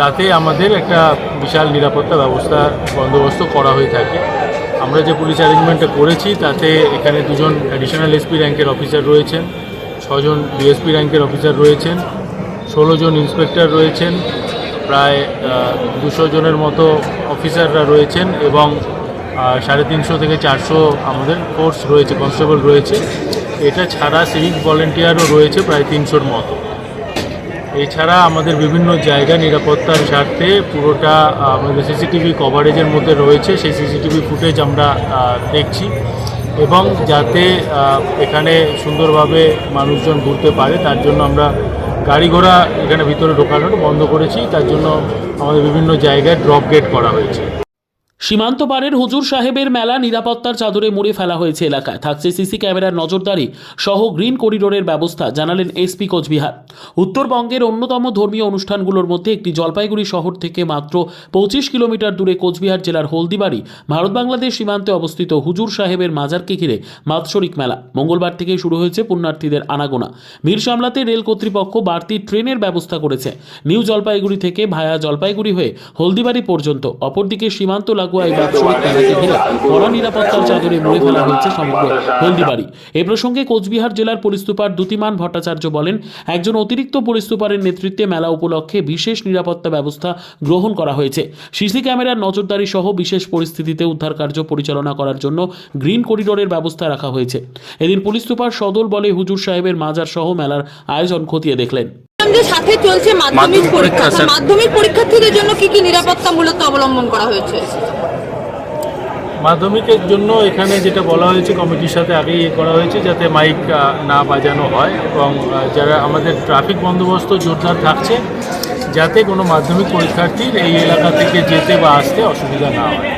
তাতে আমাদের একটা বিশাল নিরাপত্তা ব্যবস্থা, বন্দোবস্ত করা হয়ে থাকে। আমরা যে পুলিশ অ্যারেঞ্জমেন্টটা করেছি, তাতে এখানে দুজন অ্যাডিশনাল এসপি র্যাঙ্কের অফিসার রয়েছেন, ছজন ডিএসপি র্যাঙ্কের অফিসার রয়েছেন, ষোলো জন ইন্সপেক্টর রয়েছেন, প্রায় দুশো জনের মতো অফিসাররা রয়েছেন এবং সাড়ে তিনশো থেকে চারশো আমাদের ফোর্স রয়েছে কনস্টেবল রয়েছে। এটা ছাড়া সিভিক ভলেন্টিয়ারও রয়েছে প্রায় তিনশোর মতো। এছাড়া আমাদের বিভিন্ন জায়গা নিরাপত্তার স্বার্থে পুরোটা আমাদের সিসিটিভি কভারেজের মধ্যে রয়েছে। সেই সিসিটিভি ফুটেজ আমরা দেখছি। এবং যাতে এখানে সুন্দরভাবে মানুষজন ঘুরতে পারে, তার জন্য আমরা গাড়ি ঘোড়া এখানে ভিতরে ঢোকানোটা বন্ধ করেছি। তার জন্য আমাদের বিভিন্ন জায়গায় ড্রপ গেট করা হয়েছে। সীমান্ত পারের হুজুর সাহেবের মেলা নিরাপত্তার চাদরে মুড়ে ফেলা হয়েছে এলাকায়। থাকছে সিসি ক্যামেরার নজরদারি সহ গ্রিন করিডোরের ব্যবস্থা, জানালেন এসপি কোচবিহার। উত্তরবঙ্গের অন্যতম ধর্মীয় অনুষ্ঠানগুলোর মধ্যে একটি জলপাইগুড়ি শহর থেকে মাত্র পঁচিশ কিলোমিটার দূরে কোচবিহার জেলার হলদিবাড়ি, ভারত বাংলাদেশ সীমান্তে অবস্থিত হুজুর সাহেবের মাজারকে ঘিরে মাতসরিক মেলা। মঙ্গলবার থেকেই শুরু হয়েছে পুণ্যার্থীদের আনাগোনা। ভিড় সামলাতে রেল কর্তৃপক্ষ বাড়তি ট্রেনের ব্যবস্থা করেছে। নিউ জলপাইগুড়ি থেকে ভায়া জলপাইগুড়ি হয়ে হলদিবাড়ি পর্যন্ত, অপরদিকে সীমান্ত লাগোয়া এই বাৎসরিক মেলাকে ঘিরে কড়া নিরাপত্তার চাদরে মুড়ে ফেলা হয়েছে সমগ্র হলদিবাড়ি। এ প্রসঙ্গে কোচবিহার জেলার পুলিশ সুপার দ্যুতিমান ভট্টাচার্য বলেন, একজন অতিরিক্ত পুলিশ সুপারের নেতৃত্বে মেলা উপলক্ষে বিশেষ নিরাপত্তা ব্যবস্থা গ্রহণ করা হয়েছে। সিসি ক্যামেরার নজরদারি সহ বিশেষ পরিস্থিতিতে উদ্ধার কার্য পরিচালনা করার জন্য গ্রিন করিডোরের ব্যবস্থা রাখা হয়েছে। এদিন পুলিশ সুপার সদল বলে হুজুর সাহেবের মাজার সহ মেলার আয়োজন খতিয়ে দেখলেন। যে সাথে চলছে মাধ্যমিক পরীক্ষা। মাধ্যমিক পরীক্ষার্থীদের জন্য কি কি নিরাপত্তা মূলত অবলম্বন করা হয়েছে? মাধ্যমিকের জন্য এখানে যেটা বলা হয়েছে কমিটির সাথে আগেই এ করা হয়েছে যাতে মাইক না বাজানো হয় এবং যারা আমাদের ট্রাফিক বন্দোবস্ত জোরদার থাকছে যাতে কোনো মাধ্যমিক পরীক্ষার্থীর এই এলাকা থেকে যেতে বা আসতে অসুবিধা না হয়।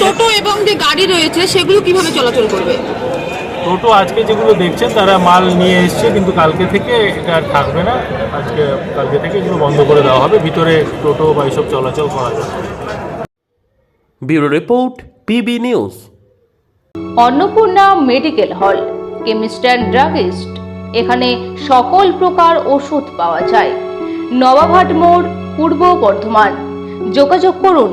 টোটো এবং যে গাড়ি রয়েছে সেগুলো কীভাবে চলাচল করবে? টোটো আজকে যেগুলো দেখছেন তারা মাল নিয়ে এসছে কিন্তু কালকে থেকে এটা আর থাকবে না। আজকে কালকে থেকে এগুলো বন্ধ করে দেওয়া হবে। ভিতরে টোটো বা এইসব চলাচল করা যাবে। Bureau report PB news. Annapurna medical hall chemist and druggist. এখানে সকল প্রকার ওষুধ পাওয়া যায়। নবাবহাট মোড় পূর্ব বর্ধমান। যোগাযোগ করুন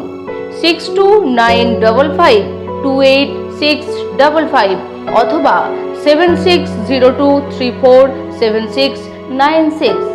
six two nine double five two eight six double five অথবা seven six zero two three four seven six nine six